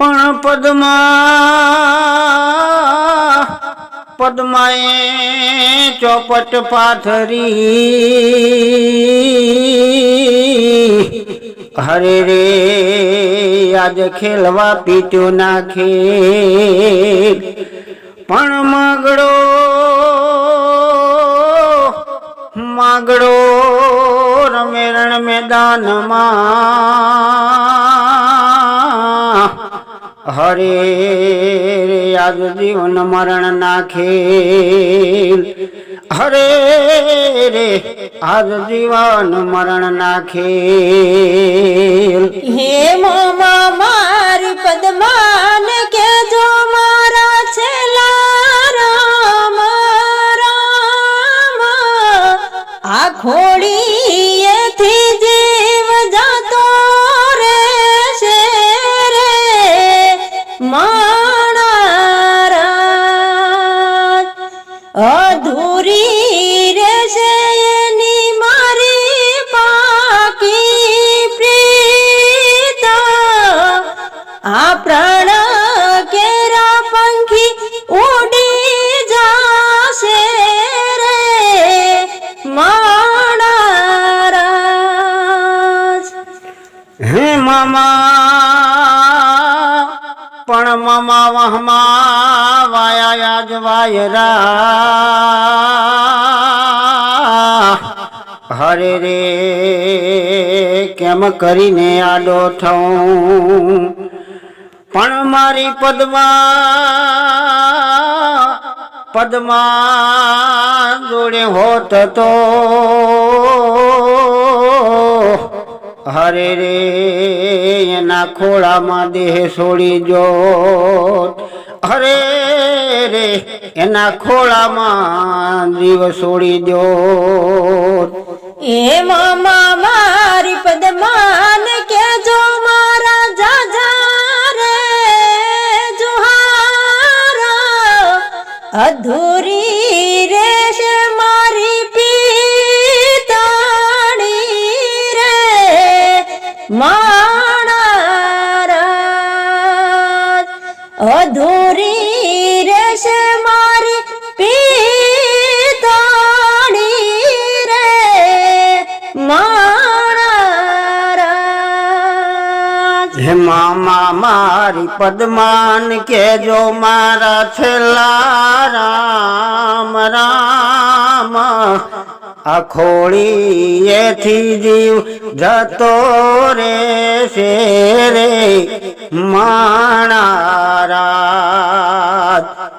પણ પદ્મા, પદ્માએ ચોપટ પાથરી. હરે રે, આજ ખેલવા પીટ્યો નાખે. પણ માગડો માગડો રમે રણ મેદાનમાં. હરે રે આજ જીવન મરણ નાખે હરે રે, આજ જીવન મરણ નાખે હે મામા, મારી પદમાન કે જો મારા છેલા રામ. રામ આ ખોડી એથી જાતો આ પ્રાણ કેરા પંખી ઉડી જાશે રે માણારાજ. હે મામા, પણ મામા વહમા વાયા જ વાયરા. હરે રે, કેમ કરીને આડો થઉં પણ મારી પદમા પદમા જોડે હોત તો હરે રે, એના ખોળામાં દેહ છોડી જો હરે રે, એના ખોળામાં જીવ છોડી દો એ મામા, મારી પદ્માન અધૂરી રેશ મારી પીતાણી રે માણા અધૂરી હે મામા, મારી પદ્માન કેજો મારા છેલ્લા રામ રામ. આ ખોળીએથી જીવ જતો રે છે